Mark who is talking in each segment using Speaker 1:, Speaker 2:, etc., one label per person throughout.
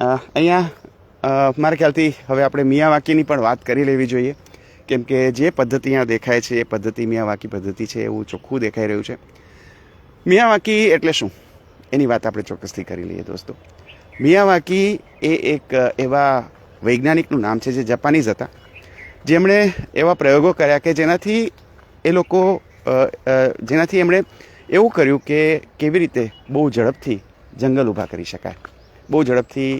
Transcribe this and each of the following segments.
Speaker 1: અહીંયા મારા ખ્યાલથી હવે આપણે મિયાવાકીની પણ વાત કરી લેવી જોઈએ. કેમ કે જે પદ્ધતિ અહીંયા દેખાય છે, એ પદ્ધતિ મિયાવાકી પદ્ધતિ છે, એવું ચોખ્ખું દેખાઈ રહ્યું છે. મિયાવાકી એટલે શું? એની વાત આપણે ચોક્કસથી કરી લઈએ દોસ્તો. મિયાવાકી એ એક એવા વૈજ્ઞાનિકનું નામ છે જે જાપાનીઝ હતા. જેમણે એવા પ્રયોગો કર્યા કે જેનાથી એ લોકો જેનાથી એમણે એવું કર્યું કે કેવી રીતે બહુ ઝડપથી જંગલ ઊભા કરી શકાય. બહુ ઝડપથી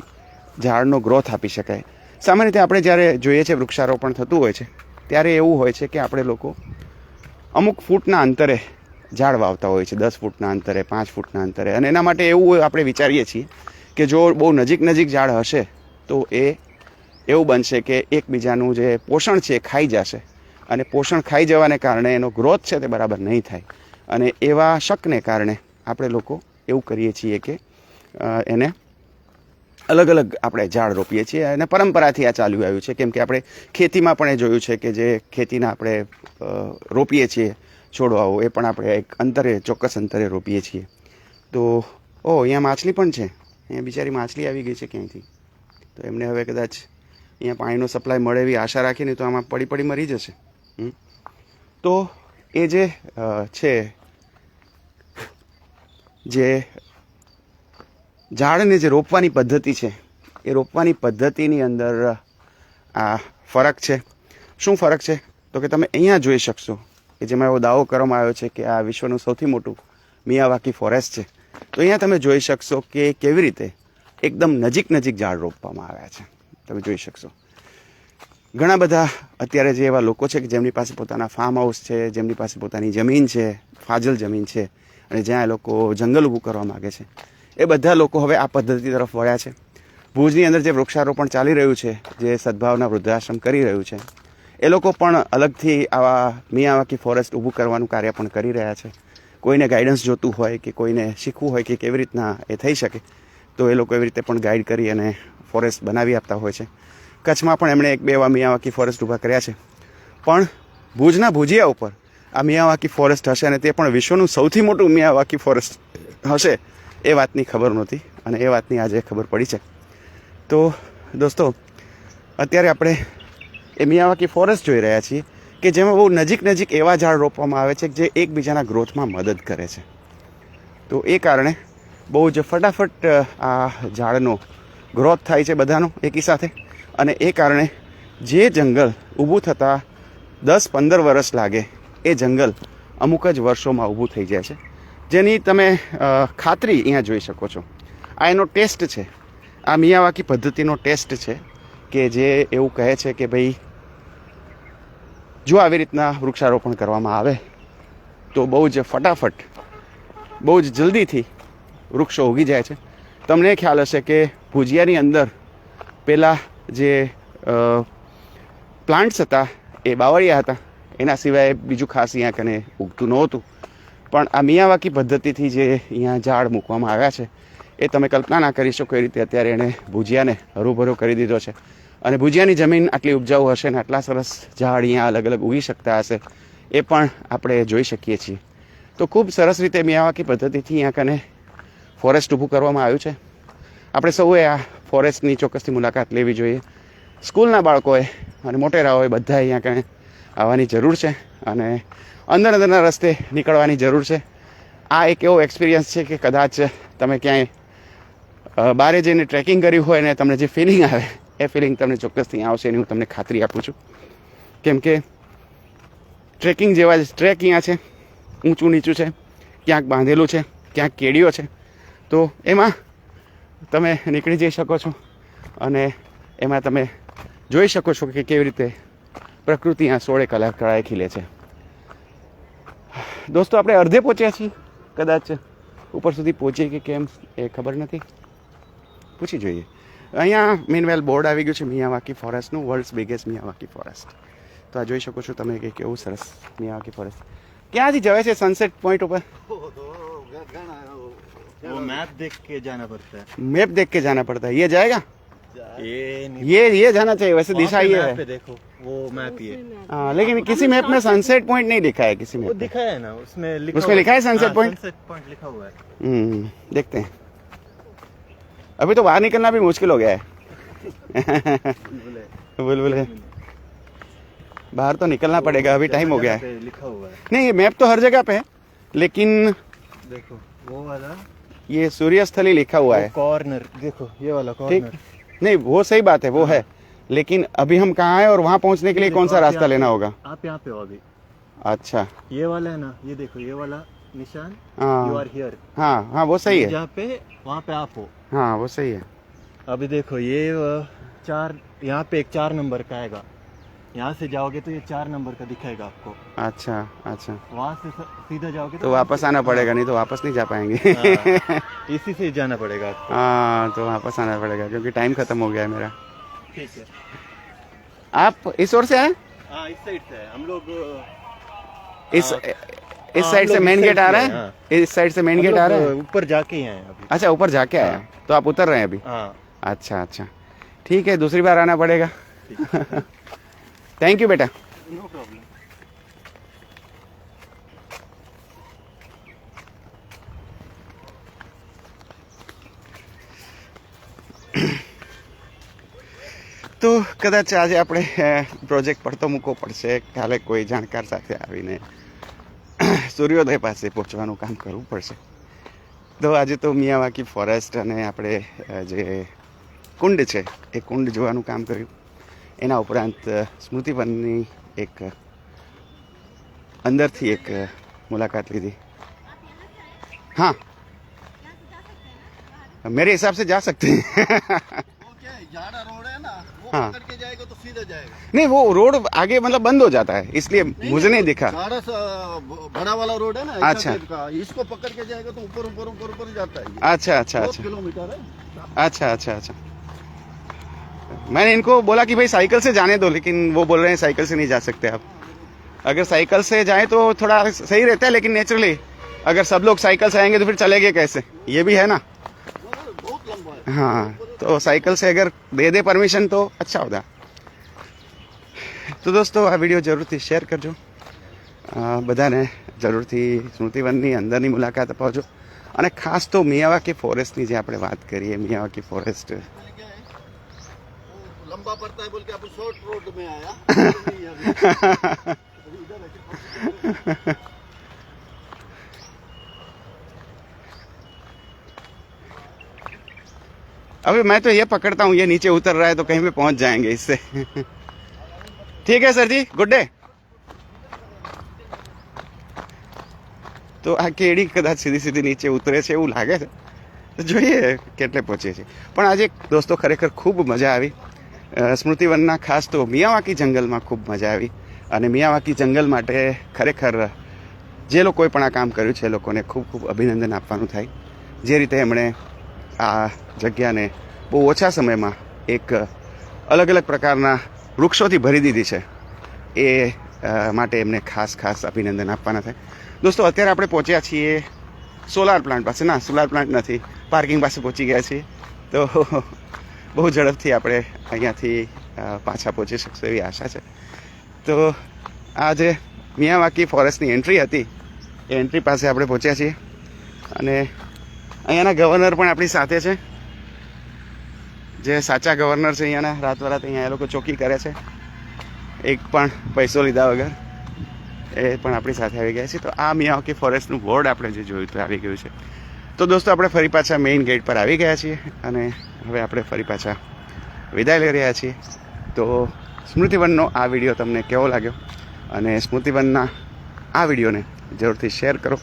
Speaker 1: ઝાડનો ગ્રોથ આપી શકાય. સામાન્ય રીતે આપણે જ્યારે જોઈએ છે વૃક્ષારોપણ થતું હોય છે, ત્યારે એવું હોય છે કે આપણે લોકો અમુક ફૂટના અંતરે ઝાડ વાવતા હોય છે, દસ ફૂટના અંતરે, પાંચ ફૂટના અંતરે. અને એના માટે એવું આપણે વિચારીએ છીએ કે જો બહુ નજીક નજીક ઝાડ હશે, તો એ એવું બનશે કે એકબીજાનું જે પોષણ છે એ ખાઈ જશે. અને પોષણ ખાઈ જવાને કારણે એનો ગ્રોથ છે તે બરાબર નહીં થાય. અને એવા શકને કારણે આપણે લોકો એવું કરીએ છીએ કે એને અલગ અલગ આપણે ઝાડ રોપીએ છીએ અને પરંપરાથી આ ચાલ્યું આવ્યું છે. કેમ કે આપણે ખેતીમાં પણ એ જોયું છે કે જે ખેતીના આપણે રોપીએ છીએ છોડવાઓ, એ પણ આપણે એક અંતરે, ચોક્કસ અંતરે રોપીએ છીએ. તો, ઓ, અહીંયા માછલી પણ છે. અહીંયા બિચારી માછલી આવી ગઈ છે ક્યાંયથી? તો એમને હવે કદાચ અહીંયા પાણીનો સપ્લાય મળે એવી આશા રાખીને તો આમાં પડી પડી મરી જશે. તો એ જે છે, જે ઝાડને જે રોપવાની પદ્ધતિ છે, એ રોપવાની પદ્ધતિની અંદર, આ ફરક છે. શું ફરક છે? તો કે તમે અહીંયા જોઈ શકશો કે જેમાં એવો દાવો કરવામાં આવ્યો છે કે આ વિશ્વનું સૌથી મોટું મિયાવાકી ફોરેસ્ટ છે. તો અહીંયા તમે જોઈ શકશો કે કેવી રીતે એકદમ નજીક નજીક ઝાડ રોપવામાં આવ્યા છે. તમે જોઈ શકશો. ઘણા બધા અત્યારે જે એવા લોકો છે કે જેમની પાસે પોતાના ફાર્મ હાઉસ છે, જેમની પાસે પોતાની જમીન છે, ફાજલ જમીન છે, અને જ્યાં એ લોકો જંગલ ઊભું કરવા માગે છે. એ બધા લોકો હવે આ પદ્ધતિ તરફ વળ્યા છે. ભુજની અંદર જે વૃક્ષારોપણ ચાલી રહ્યું છે, જે સદભાવના વૃદ્ધાશ્રમ કરી રહ્યું છે, એ લોકો પણ અલગથી આવા મિયાવાકી ફોરેસ્ટ ઊભું કરવાનું કાર્ય પણ કરી રહ્યા છે. કોઈને ગાઈડન્સ જોતું હોય કે કોઈને શીખવું હોય કે કેવી રીતના એ થઈ શકે, તો એ લોકો એવી રીતે પણ ગાઈડ કરી અને ફોરેસ્ટ બનાવી આપતા હોય છે. કચ્છમાં પણ એમણે એક બે એવા મિયાવાકી ફોરેસ્ટ ઊભા કર્યા છે. પણ ભુજના ભુજિયા ઉપર આ મિયાવાકી ફોરેસ્ટ હશે અને તે પણ વિશ્વનું સૌથી મોટું મિયાવાકી ફોરેસ્ટ હશે એ વાતની ખબર નહોતી અને એ વાતની આજે ખબર પડી છે. તો દોસ્તો, અત્યારે આપણે એ મિયાવાકી ફોરેસ્ટ જોઈ રહ્યા છીએ કે જેમાં બહુ નજીક નજીક એવા ઝાડ રોપવામાં આવે છે જે એકબીજાના ગ્રોથમાં મદદ કરે છે. તો એ કારણે બહુ જ ફટાફટ આ ઝાડનો ગ્રોથ થાય છે બધાનો એકી સાથે અને એ કારણે જે જંગલ ઊભું થતાં દસ પંદર વર્ષ લાગે એ જંગલ અમુક જ વર્ષોમાં ઊભું થઈ જાય છે. જેની તમે ખાતરી અહીંયા જોઈ શકો છો. આ એનો ટેસ્ટ છે. આ મિયાવાકી પદ્ધતિનો ટેસ્ટ છે કે જે એવું કહે છે કે ભાઈ, જો આવી રીતના વૃક્ષારોપણ કરવામાં આવે, તો બહુ જ ફટાફટ, બહુ જ જલ્દીથી વૃક્ષો ઉગી જાય છે. તમને ખ્યાલ હશે કે ભુજિયાની અંદર પહેલાં જે પ્લાન્ટ્સ હતા એ બાવળિયા હતા. એના સિવાય બીજું ખાસ અહીંયા કને ઉગતું નહોતું. પણ આ મિયાવાકી પદ્ધતિથી જે અહીંયા ઝાડ મૂકવામાં આવ્યા છે, એ તમે કલ્પના ના કરી શકો એ રીતે અત્યારે એણે ભુજિયાને હરૂભરો કરી દીધો છે. અને ભુજિયાની જમીન આટલી ઉપજાઉ હશે ને આટલા સરસ ઝાડ અહીંયા અલગ અલગ ઉગી શકતા હશે, એ પણ આપણે જોઈ શકીએ છીએ. તો ખૂબ સરસ રીતે મિયાવાકી પદ્ધતિથી અહીંયા કને ફોરેસ્ટ ઊભું કરવામાં આવ્યું છે. આપણે સૌએ આ ફોરેસ્ટની ચોક્કસથી મુલાકાત લેવી જોઈએ. સ્કૂલના બાળકોએ અને મોટેરાઓએ બધા અહીંયા કને આવવાની જરૂર છે અને અંદર અંદરના રસ્તે નીકળવાની જરૂર છે. આ એક એવો એક્સપિરિયન્સ છે કે કદાચ તમે ક્યાંય બારે જઈને ટ્રેકિંગ કર્યું હોય ને તમને જે ફિલિંગ આવે, એ ફિલિંગ તમને ચોક્કસથી આવશે એની હું તમને ખાતરી આપું છું. કેમ કે ટ્રેકિંગ જેવા જ ટ્રેક અહીંયા છે, ઊંચું નીચું છે, ક્યાંક બાંધેલું છે, ક્યાંક કેડીઓ છે. તો એમાં તમે નીકળી જઈ શકો છો અને એમાં તમે જોઈ શકો છો કે કેવી રીતે પ્રકૃતિ આ સોળે કલાક ખીલે છે. દોસ્તો આપણે અડધે પહોંચ્યા છીએ કદાચ ઉપર સુધી પહોંચીએ કે કેમ એ ખબર નથી પૂછી જોઈએ અહીંયા મીનવેલ બોર્ડ આવી ગયું છે મિયાવાકી ફોરેસ્ટનું વર્લ્ડ્સ બિગેસ્ટ મિયાવાકી ફોરેસ્ટ તો આ જોઈ શકો છો તમે કે કેવું સરસ મિયાવાકી ફોરેસ્ટ ક્યાંથી જવાય છે સનસેટ પોઈન્ટ ઉપર
Speaker 2: वो मैप देख के जाना पड़ता है
Speaker 1: मैप देख के जाना पड़ता है ये जाएगा
Speaker 2: ये
Speaker 1: ये ये जाना चाहिए वैसे दिशा ये है।
Speaker 2: देखो वो मैप ही है
Speaker 1: हाँ, लेकिन किसी मैप में सनसेट पॉइंट नहीं लिखा है किसी में।
Speaker 2: दिखा है ना उसमें लिखा
Speaker 1: उसमें लिखा है
Speaker 2: सनसेट पॉइंट लिखा हुआ है।
Speaker 1: हम्म, देखते हैं। अभी तो बाहर निकलना भी मुश्किल हो गया है।
Speaker 2: बोले।
Speaker 1: बुलबुल बाहर तो निकलना पड़ेगा अभी टाइम हो गया है।
Speaker 2: लिखा हुआ है।
Speaker 1: नहीं ये मैप तो हर जगह पे है लेकिन
Speaker 2: देखो वो वाला
Speaker 1: ये सूर्यस्थली लिखा हुआ है।
Speaker 2: कॉर्नर देखो ये वाला कॉर्नर
Speaker 1: नहीं वो सही बात है वो है। लेकिन अभी हम कहाँ हैं और वहाँ पहुँचने के लिए कौन सा रास्ता लेना होगा?
Speaker 2: आप यहाँ पे हो अभी।
Speaker 1: अच्छा।
Speaker 2: ये वाला है ना ये देखो ये वाला निशान यू
Speaker 1: हाँ
Speaker 2: आर हियर
Speaker 1: हाँ हाँ वो सही है।
Speaker 2: जहाँ पे वहाँ पे आप हो।
Speaker 1: हाँ वो सही है।
Speaker 2: अभी देखो ये चार यहाँ पे एक चार नंबर का आएगा। यहाँ से जाओगे तो ये चार नंबर का दिखाएगा आपको।
Speaker 1: अच्छा अच्छा।
Speaker 2: वहाँ से सीधा जाओगे
Speaker 1: तो तो वापस आना पड़ेगा नहीं तो वापस नहीं जा पाएँगे।
Speaker 2: हाँ, इसी से जाना पड़ेगा आपको।
Speaker 1: हाँ तो वापस आना पड़ेगा क्योंकि टाइम खत्म हो गया है मेरा।
Speaker 2: ठीक है।
Speaker 1: आप इस ओर से आए?
Speaker 2: हाँ इस साइड से हम लोग
Speaker 1: इस
Speaker 2: हाँ,
Speaker 1: इस साइड से मेन गेट आ रहा
Speaker 2: है।
Speaker 1: इस साइड से मेन गेट आ रहा है?
Speaker 2: ऊपर जाके आए अभी।
Speaker 1: अच्छा ऊपर जाके आया तो आप उतर रहे हैं अभी? अच्छा अच्छा। ठीक है दूसरी बार आना पड़ेगा। થેન્ક યુ બેટા
Speaker 2: નો પ્રોબ્લેમ
Speaker 1: તો કદાચ આજે આપણે પ્રોજેક્ટ પડતો મૂકવો પડશે. કાલે કોઈ જાણકાર સાથે આવીને સૂર્યોદય પાસે પહોંચવાનું કામ કરવું પડશે. તો આજે તો મિયાવાકી ફોરેસ્ટ અને આપણે જે કુંડ છે એ કુંડ જોવાનું કામ કર્યું. એના ઉપરાંત અ, સ્મૃતિવનની એક અ, અંદરથી એક અ, મુલાકાત લીધી हाँ मेरे हिसाब से जा सकते हैं
Speaker 3: ओके झाड़ा रोड है ना वो
Speaker 1: हाँ।
Speaker 3: पकड़ के जाएगा तो सीधा जाएगा
Speaker 1: नहीं वो रोड आगे मतलब बंद हो जाता है इसलिए मुझे नहीं दिखा
Speaker 3: झाड़ा सा ब- बड़ा वाला रोड है ना
Speaker 1: अच्छा।
Speaker 3: ऐसा टाइप का इसको पकड़ के जाएगा तो ऊपर ऊपर ऊपर ऊपर जाता है ये।
Speaker 1: अच्छा अच्छा
Speaker 3: बहुत
Speaker 1: अच्छा
Speaker 3: किलोमीटर है
Speaker 1: अच्छा अच्छा अच्छा मैंने इनको बोला कि भाई साइकिल से जाने दो लेकिन वो बोल रहे हैं साइकिल से नहीं जा सकते आप अगर साइकिल से जाए तो थोड़ा सही रहता है लेकिन नेचुरली अगर सब लोग साइकिल से आएंगे तो फिर चलेंगे कैसे ये भी है ना
Speaker 3: वो बहुत लंबा है
Speaker 1: हाँ तो साइकिल से अगर दे दे परमिशन तो अच्छा होता તો દોસ્તો આ વિડીયો જરૂરથી શેર કરજો અ, બધાને જરૂરથી સ્મૃતિવનની અંદરની મુલાકાત અપાવજો અને ખાસ તો મિયાવાકી ફોરેસ્ટની જે આપણે વાત કરીએ મિયાવાકી ફોરેસ્ટ
Speaker 3: बोले क्या है वो लंबा पड़ता है बोल के अपन शॉर्ट रोड में आया नहीं, अभी- अभी इधर है कि-
Speaker 1: अभी मैं तो ये पकड़ता हूँ ये नीचे उतर रहा है तो कहीं पे पहुंच जाएंगे इससे ठीक है सर जी गुड डे તો આ કેડી કદાચ સીધી સીધી નીચે ઉતરે છે એવું લાગે છે તો જોઈએ કેટલે પહોંચે છે પણ આજે દોસ્તો ખરેખર ખૂબ મજા આવી અ, સ્મૃતિવનના ખાસ તો મિયાવાકી જંગલમાં ખૂબ મજા આવી. અને મિયાવાકી જંગલ માટે ખરેખર જે લોકોએ પણ આ કામ કર્યું છે એ લોકોને ખૂબ ખૂબ અભિનંદન આપવાનું થાય. જે રીતે એમણે આ જગ્યાને બહુ ઓછા સમયમાં એક અલગ અલગ પ્રકારના વૃક્ષોથી ભરી દીધી છે. એ માટે એમને ખાસ ખાસ અભિનંદન આપવાના થાય. દોસ્તો, અત્યારે આપણે પહોંચ્યા છીએ સોલાર પ્લાન્ટ પાસે. ના, સોલાર પ્લાન્ટ નથી. પાર્કિંગ પાસે પહોંચી ગયા છીએ. તો બહુ ઝડપથી આપણે અહીંયાથી પાછા પહોંચી શકશું એવી આશા છે. તો આ જે મિયાવાકી ફોરેસ્ટની એન્ટ્રી હતી, એ એન્ટ્રી પાસે આપણે પહોંચ્યા છીએ. અને અહીંયાના ગવર્નર પણ આપણી સાથે છે. જે સાચા ગવર્નર છે અહીંયાના રાત રાત અહીંયા એ લોકો ચોકી કરે છે. એક પણ પૈસો લીધા વગર એ પણ આપણી સાથે આવી ગયા છે. તો આ મિયાવાકી ફોરેસ્ટનું બોર્ડ આપણે જે જોયું તો આવી ગયું છે. તો દોસ્તો, આપણે ફરી પાછા મેઇન ગેટ પર આવી ગયા છીએ અને હવે આપણે ફરી પાછા વિદાય લઈ રહ્યા છીએ. તો સ્મૃતિવનનો આ વીડિયો તમને કેવો લાગ્યો? અને સ્મૃતિવનના આ વિડીયોને જરૂરથી શેર કરો.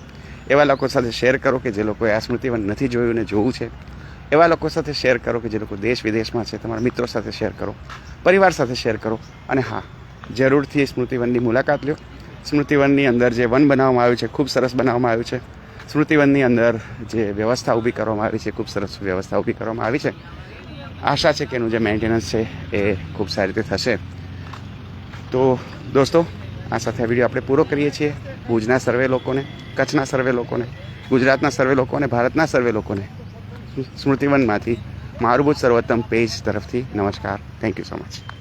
Speaker 1: એવા લોકો સાથે શેર કરો કે જે લોકોએ આ સ્મૃતિવન નથી જોયું ને જોવું છે. એવા લોકો સાથે શેર કરો કે જે લોકો દેશ વિદેશમાં છે. તમારા મિત્રો સાથે શેર કરો. પરિવાર સાથે શેર કરો. અને હા, જરૂરથી સ્મૃતિવનની મુલાકાત લ્યો. સ્મૃતિવનની અંદર જે વન બનાવવામાં આવ્યું છે, ખૂબ સરસ બનાવવામાં આવ્યું છે. સ્મૃતિવનની અંદર જે વ્યવસ્થા ઊભી કરવામાં આવી છે, ખૂબ સરસ વ્યવસ્થા ઊભી કરવામાં આવી છે. આશા છે કે એનું જે મેન્ટેનન્સ છે એ ખૂબ સારી રીતે થશે. તો દોસ્તો, આ સાથે વીડિયો આપણે પૂરો કરીએ છીએ. ભુજના સર્વે લોકોને, કચ્છના સર્વે લોકોને, ગુજરાતના સર્વે લોકોને, ભારતના સર્વે લોકોને, સ્મૃતિવનમાંથી મારુભૂત સર્વોત્તમ પેજ તરફથી નમસ્કાર. Thank you so much